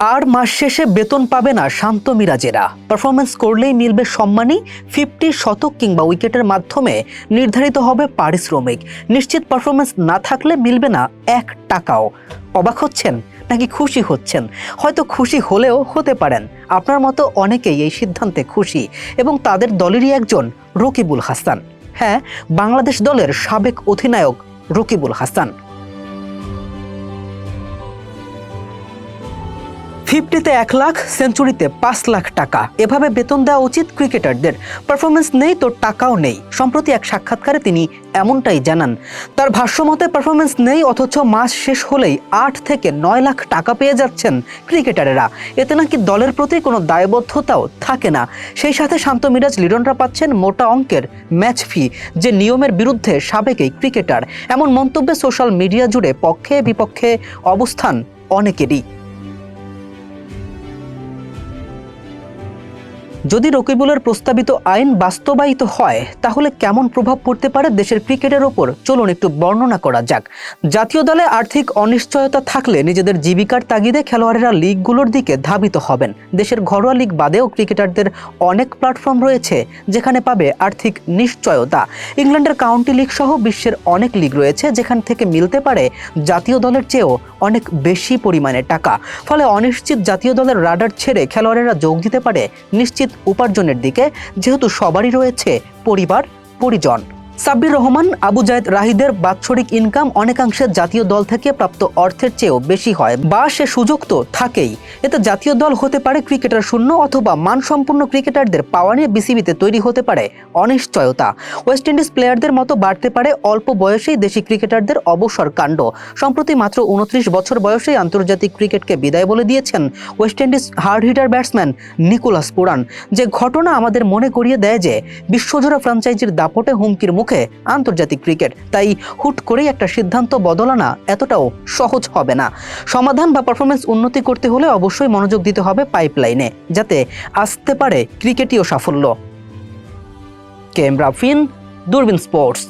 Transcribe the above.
আর মাস শেষে বেতন পাবে না শান্ত মিরাজেরা। পারফরমেন্স করলেই মিলবে সম্মানী ফিফটি শতক কিংবা উইকেটের মাধ্যমে নির্ধারিত হবে পারিশ্রমিক। নিশ্চিত পারফরমেন্স না থাকলে মিলবে না এক টাকাও। অবাক হচ্ছেন নাকি খুশি হচ্ছেন? হয়তো খুশি হলেও হতে পারেন। আপনার মতো অনেকেই এই সিদ্ধান্তে খুশি এবং তাদের দলেরই একজন রকিবুল হাসান। হ্যাঁ বাংলাদেশ দলের সাবেক অধিনায়ক রকিবুল হাসান। ফিফটিতে এক লাখ, সেঞ্চুরিতে পাঁচ লাখ টাকা। এভাবে বেতন দেওয়া উচিত ক্রিকেটারদের। পারফরমেন্স নেই তো টাকাও নেই। সম্প্রতি এক সাক্ষাৎকারে তিনি এমনটাই জানান। তার ভাষ্যমতে পারফরমেন্স নেই, অথচ মাস শেষ হলেই আট থেকে নয় লাখ টাকা পেয়ে যাচ্ছেন ক্রিকেটারেরা। এতে নাকি দলের প্রতি কোনো দায়বদ্ধতাও থাকে না। সেই সাথে শান্ত মিরাজ লিডনরা পাচ্ছেন মোটা অঙ্কের ম্যাচ ফি, যে নিয়মের বিরুদ্ধে সাবেক এই ক্রিকেটার। এমন মন্তব্যে সোশ্যাল মিডিয়া জুড়ে পক্ষে বিপক্ষে অবস্থান অনেকেরই। যদি রকিবুলের প্রস্তাবিত আইন বাস্তবায়িত হয়, তাহলে কেমন প্রভাব পড়তে পারে দেশের ক্রিকেটের ওপর? চলুন একটু বর্ণনা করা যাক। জাতীয় দলে আর্থিক অনিশ্চয়তা থাকলে নিজেদের জীবিকার তাগিদে খেলোয়াড়েরা লিগগুলোর দিকে ধাবিত হবেন। দেশের ঘরোয়া লিগ বাদেও ক্রিকেটারদের অনেক প্ল্যাটফর্ম রয়েছে, যেখানে পাবে আর্থিক নিশ্চয়তা। ইংল্যান্ডের কাউন্টি লিগ সহ বিশ্বের অনেক লিগ রয়েছে, যেখান থেকে মিলতে পারে জাতীয় দলের চেয়েও অনেক বেশি পরিমাণে টাকা। ফলে অনিশ্চিত জাতীয় দলের রাডার ছেড়ে খেলোয়াড়েরা যোগ দিতে পারে নিশ্চিত উপার্জনের দিকে যেহেতু সবারই রয়েছে পরিবার পরিজন। সাব্বির রহমান, আবু জায়েদ রাহিদের বাৎসরিক ইনকাম অনেকাংশে জাতীয় দল থেকে প্রাপ্ত অর্থের চেয়েও বেশি হয়। বা সে সুযোগ তো থাকেই। এতে জাতীয় দল হতে পারে ক্রিকেটার শূন্য অথবা মানসম্পন্ন ক্রিকেটারদের পাওয়া নিয়ে বিসিবিতে তৈরি হতে পারে অনিশ্চয়তা। ওয়েস্ট ইন্ডিজ প্লেয়ারদের মতো বাড়তে পারে অল্প বয়সেই দেশি ক্রিকেটারদের অবসর কাণ্ড। সম্প্রতি মাত্র উনত্রিশ বছর বয়সেই আন্তর্জাতিক ক্রিকেটকে বিদায় বলে দিয়েছেন West Indies hard hitter batsman Nicholas Pooran. যে ঘটনা আমাদের মনে করিয়ে দেয় যে, বিশ্বজোড়া ফ্রাঞ্চাইজির দাপটে হুমকির মুখে আন্তর্জাতিক ক্রিকেট। তাই হুট করেই একটা সিদ্ধান্ত বদলানা এতটাও সহজ হবে না। সমাধান বা পারফরমেন্স উন্নতি করতে হলে অবশ্যই মনোযোগ দিতে হবে পাইপলাইনে যাতে আসতে পারে ক্রিকেটীয় সাফল্য। কেম ফিন, দূরবীন স্পোর্টস